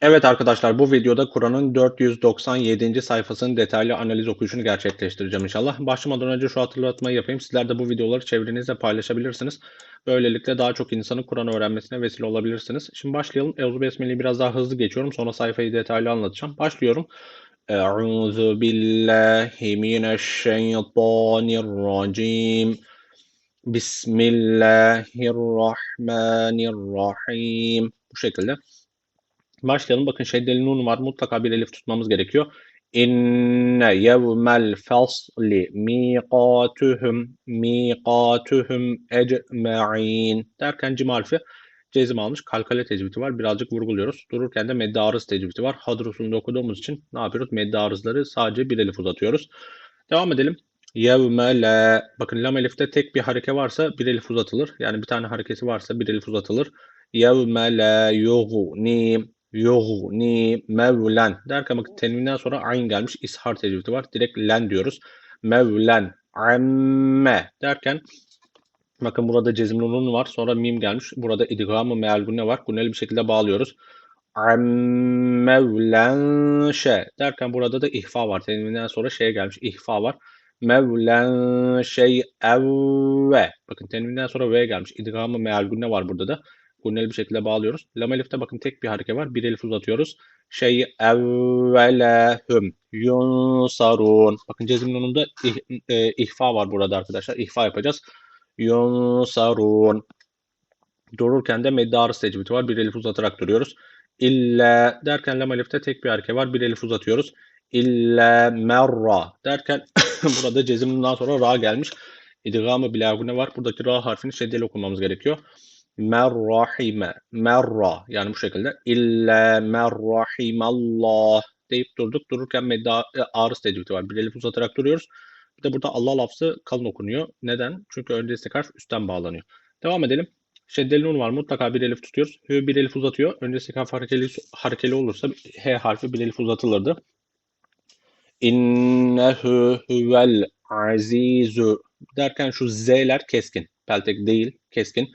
Evet arkadaşlar bu videoda Kur'an'ın 497. sayfasının detaylı analiz okuyuşunu gerçekleştireceğim inşallah. Başlamadan önce şu hatırlatmayı yapayım. Sizler de bu videoları çevrenizde paylaşabilirsiniz. Böylelikle daha çok insanın Kur'an öğrenmesine vesile olabilirsiniz. Şimdi başlayalım. Euzu Besmele'yi biraz daha hızlı geçiyorum. Sonra sayfayı detaylı anlatacağım. Başlıyorum. Euzu billahi mineşşeytanirracim. Bismillahirrahmanirrahim. Bu şekilde. Başlayalım. Bakın şeddeli nun var. Mutlaka bir elif tutmamız gerekiyor. İnne yevmel fasli miqatuhum miqatuhum ecma'in derken cim harfi cezim almış. Kalkale tecvidi var. Birazcık vurguluyoruz. Dururken de meddarız tecvidi var. Had usulünde okuduğumuz için ne yapıyoruz? Meddarızları sadece bir elif uzatıyoruz. Devam edelim. Yevme la. Bakın lam elifte tek bir hareke varsa bir elif uzatılır. Yani bir tane harekesi varsa bir elif uzatılır. Yevme la yughni yughni mevlen derken bakın tenvinden sonra ayn gelmiş. ishar tecvidi var. Direkt len diyoruz. Mevlen amme derken bakın burada cezim nunun var. Sonra mim gelmiş. Burada idgamı meal gunne var. Gunneli bir şekilde bağlıyoruz. Mevlen şe derken burada da ihfa var. Tenvinden sonra şeye gelmiş. ihfa var. Mevlen şey evve. Bakın tenvinden sonra v gelmiş. İdgamı meal gunne var burada da. Gunneli bir şekilde bağlıyoruz. Lam elifte bakın tek bir hareke var. Bir elif uzatıyoruz. Şey evvelehum yunsarun. Bakın cezim nununda ih, e, ihfa var burada arkadaşlar. İhfa yapacağız. Yunsarun. Dururken de meddarı secbiti var. Bir elif uzatarak duruyoruz. İlla derken lam elifte tek bir hareke var. Bir elif uzatıyoruz. İlla merra derken burada cezimden sonra ra gelmiş. İdgamı bilagune var. Buradaki ra harfini şeddeli okumamız gerekiyor merrahime merra yani bu şekilde illa merrahimallah deyip durduk. Dururken medda e, arız tecvidi var. Bir elif uzatarak duruyoruz. Bir de burada Allah lafzı kalın okunuyor. Neden? Çünkü öncesi harf üstten bağlanıyor. Devam edelim. Şeddeli nun var. Mutlaka bir elif tutuyoruz. Hü bir elif uzatıyor. Öncesi harf harekeli, harekeli olursa H harfi bir elif uzatılırdı. İnnehu huvel azizu derken şu Z'ler keskin. Peltek değil, keskin.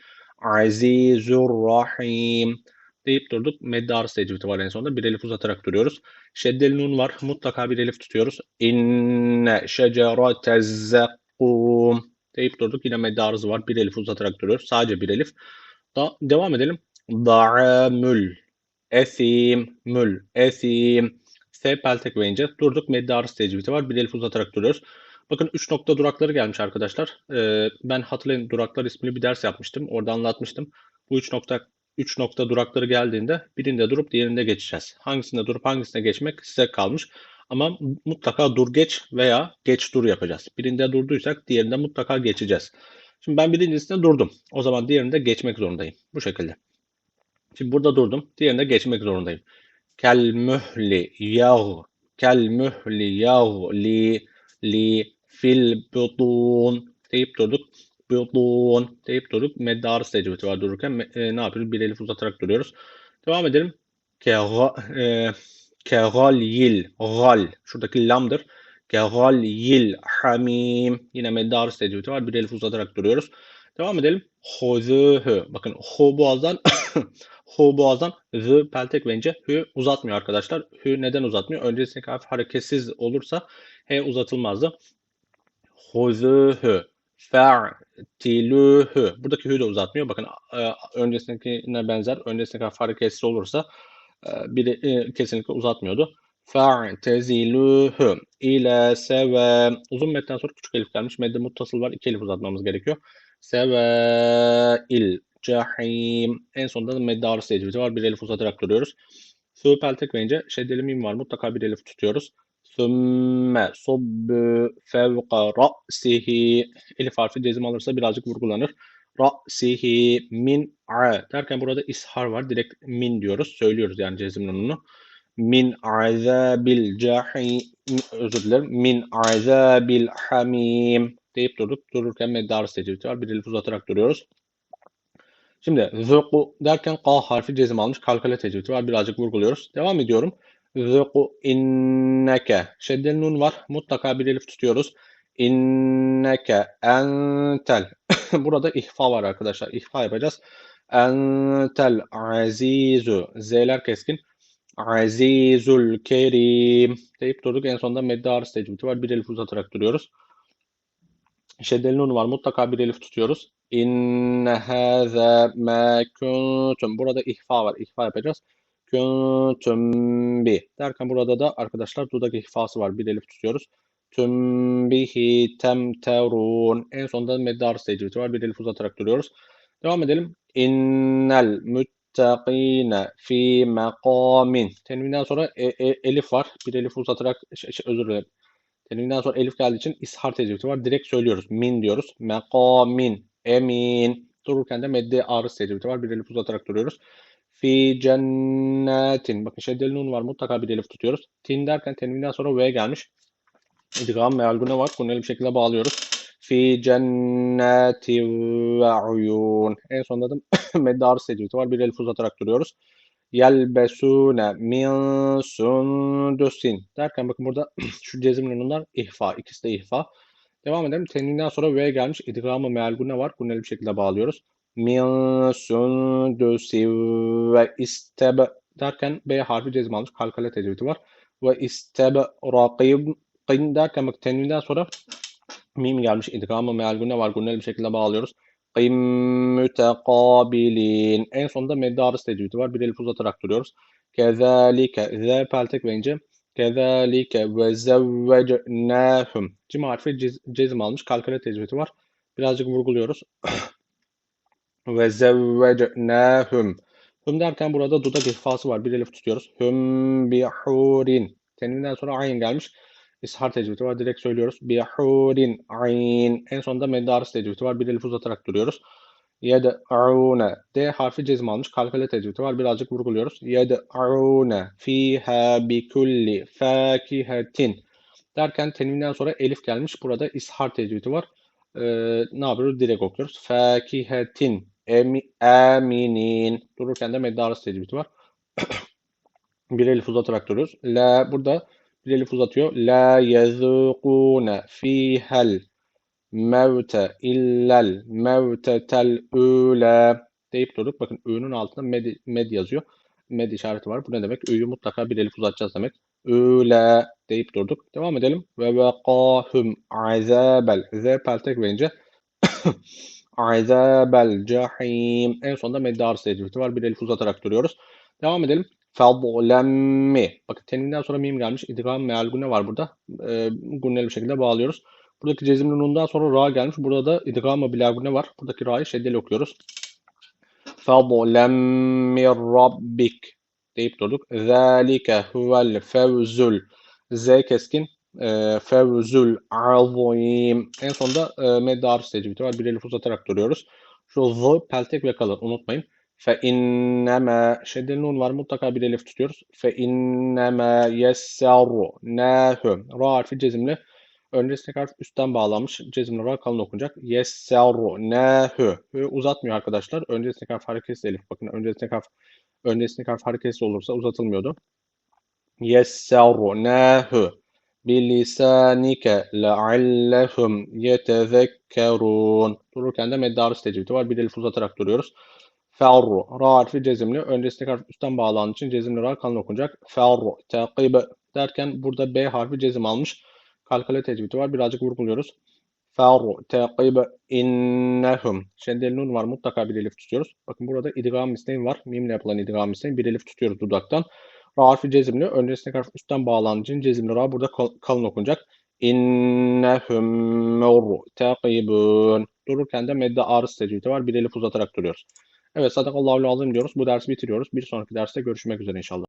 Azizur Rahim deyip durduk. Meddar secviti var en sonunda. Bir elif uzatarak duruyoruz. Şeddeli nun var. Mutlaka bir elif tutuyoruz. İnne şeceratez zekkum deyip durduk. Yine meddarızı var. Bir elif uzatarak duruyoruz. Sadece bir elif. Da devam edelim. Da'amül esim mül esim S peltek ve ince. Durduk. Meddarız tecvidi var. Bir elif uzatarak duruyoruz. Bakın 3 nokta durakları gelmiş arkadaşlar. Ee, ben hatırlayın duraklar ismini bir ders yapmıştım. Orada anlatmıştım. Bu 3 nokta 3 nokta durakları geldiğinde birinde durup diğerinde geçeceğiz. Hangisinde durup hangisine geçmek size kalmış. Ama mutlaka dur geç veya geç dur yapacağız. Birinde durduysak diğerinde mutlaka geçeceğiz. Şimdi ben birincisinde durdum. O zaman diğerinde geçmek zorundayım. Bu şekilde. Şimdi burada durdum. Diğerinde geçmek zorundayım. Kel mühli yav. Kel mühli yav li li fil butun deyip durduk. Butun deyip durduk. Meddarı tecrübeti var dururken e, ne yapıyoruz? Bir elif uzatarak duruyoruz. Devam edelim. Kegal yil gal. Şuradaki lamdır. Kegal yil hamim. Yine meddarı tecrübeti var. Bir elif uzatarak duruyoruz. Devam edelim. Hozühü. Bakın ho boğazdan hu boğazdan z peltek vence hü uzatmıyor arkadaşlar. Hü neden uzatmıyor? Öncesindeki harf hareketsiz olursa h uzatılmazdı. Huzuhu fe'tilühü. Buradaki hü de uzatmıyor. Bakın e, öncesindekine benzer. Öncesindeki harf hareketsiz olursa e, bir de e, kesinlikle uzatmıyordu. Fe'tezilühü ile seve. Uzun metten sonra küçük elif gelmiş. Medde muttasıl var. İki elif uzatmamız gerekiyor. Seve il cahim. En sonunda da medde secvidi var. Bir elif uzatarak duruyoruz. Sığ peltek verince şeddeli var. Mutlaka bir elif tutuyoruz. Sümme subbu fevka ra'sihi. Elif harfi cezim alırsa birazcık vurgulanır. Ra'sihi min a derken burada ishar var. Direkt min diyoruz. Söylüyoruz yani cezim nununu. Min azabil cahim özür dilerim. Min azabil hamim deyip durduk. Dururken meddar seciviti var. Bir elif uzatarak duruyoruz. Şimdi zöku derken K harfi cezim almış. Kalkale tecvidi var. Birazcık vurguluyoruz. Devam ediyorum. Zöku inneke. Şeddeli nun var. Mutlaka bir elif tutuyoruz. İnneke entel. Burada ihfa var arkadaşlar. İhfa yapacağız. Entel azizu. Z'ler keskin. Azizul kerim deyip durduk. En sonunda medde arız tecvidi var. Bir elif uzatarak duruyoruz. Şeddeli nun var. Mutlaka bir elif tutuyoruz. İnne hâzâ mâ. Burada ihfa var. İhfa yapacağız. Kuntum bi. Derken burada da arkadaşlar dudak ihfası var. Bir elif tutuyoruz. Tüm bihi temterun. En sonunda medde arız tecvidi var. Bir elif uzatarak duruyoruz. Devam edelim. İnnel müttakine fi mekamin. Tenvinden sonra e, e, elif var. Bir elif uzatarak şey, şey, özür dilerim. Tenvinden sonra elif geldiği için ishar tecvidi var. Direkt söylüyoruz. Min diyoruz. Mekamin. Emin. Dururken de medde arız tecvidi var. Bir elif uzatarak duruyoruz. Fi cennetin. Bakın şeddeli nun var. Mutlaka bir elif tutuyoruz. Tin derken tenvinden sonra V gelmiş. İdgam meal gune var. Guneli bir şekilde bağlıyoruz. Fi cenneti ve uyun. En sonunda da medde arız tecvidi var. Bir elif uzatarak duruyoruz. Yelbesune min sundusin. Derken bakın burada şu cezim nunlar ihfa. İkisi de ihfa. Devam edelim. Tenvinden sonra V gelmiş. İdgamı meal gune var. Guneli bir şekilde bağlıyoruz. Min sundusi ve isteb derken B harfi cezim almış. Kalkale tecvidi var. Ve isteb rakib derken bak tenvinden sonra mim gelmiş. İdgamı meal gune var. Guneli bir şekilde bağlıyoruz. Kım mütekabilin. En sonunda medde arız tecvidi var. Bir elif uzatarak duruyoruz. Kezalike. Z peltek ve ince. Kezalike ve zevvecnâhum. Cim harfi cez, cezim almış. Kalkale tecvidi var. Birazcık vurguluyoruz. ve zevvecnâhum. Hüm derken burada dudak ihfası var. Bir elif tutuyoruz. Hüm bihurin. Tenvinden sonra ayin gelmiş. İshar tecvidi var. Direkt söylüyoruz. Bihurin ayn. En sonunda medde arız tecvidi var. Bir elif uzatarak duruyoruz. Yed'une. D harfi cezim almış. Kalkale tecvidi var. Birazcık vurguluyoruz. Yed'une fiha bikulli fakihetin. Derken tenvinden sonra elif gelmiş. Burada ishar tecvidi var. Ee, ne yapıyoruz? Direkt okuyoruz. Fakihetin. Emi, aminin. Dururken de medde arız tecvidi var. bir elif uzatarak duruyoruz. La burada bir elif uzatıyor. La yezûkûne fîhel mevte illel mevtetel ûle deyip durduk. Bakın ü'nün altında med, med yazıyor. Med işareti var. Bu ne demek? Ü'yü mutlaka bir elif uzatacağız demek. Üle deyip durduk. Devam edelim. Ve vekâhum azâbel. Z peltek verince azâbel cahim. En sonunda medde arz var. Bir elif uzatarak duruyoruz. Devam edelim. Fadlemmi. Bakın tenvinden sonra mim gelmiş. İdgam meal gune var burada. E, gunneli bir şekilde bağlıyoruz. Buradaki cezimli nundan sonra ra gelmiş. Burada da idgam bila gune var. Buradaki ra'yı şeddeli okuyoruz. Fadlemmi rabbik deyip durduk. Zalike huvel fevzul. Z keskin. E, fevzul azim. En sonunda e, medde arz tecvidi var. Bir elif uzatarak duruyoruz. Şu z peltek ve kalır. Unutmayın. Fe innema şeddeli nun var mutlaka bir elif tutuyoruz. Fe innema yessaru nahum. Ra harfi cezimli. Öncesindeki harf üstten bağlanmış. Cezimli ra kalın okunacak. Yessaru nahu. Uzatmıyor arkadaşlar. Öncesindeki harf hareketsiz elif. Bakın öncesindeki harf öncesindeki harf hareketsiz olursa uzatılmıyordu. Yessaru nahu. Bilisanike leallehum yetezekkerun. Dururken de medde arız tecvidi var. Bir elif uzatarak duruyoruz. Ferru. Ra harfi cezimli. Öncesindeki harf üstten bağlandığı için cezimli ra kalın okunacak. Ferru. Takib derken burada B harfi cezim almış. Kalkale tecvidi var. Birazcık vurguluyoruz. Ferru. Takib innehum. Şeddeli nun var. Mutlaka bir elif tutuyoruz. Bakın burada idgam misneyin var. Mimle yapılan idgam misneyin. Bir elif tutuyoruz dudaktan. Ra cezimli. Öncesindeki harf üstten bağlandığı için cezimli ra burada kalın okunacak. İnnehum murru. Takibun. Dururken de medde arız tecvidi var. Bir elif uzatarak duruyoruz. Evet sadakallahu azim diyoruz. Bu dersi bitiriyoruz. Bir sonraki derste görüşmek üzere inşallah.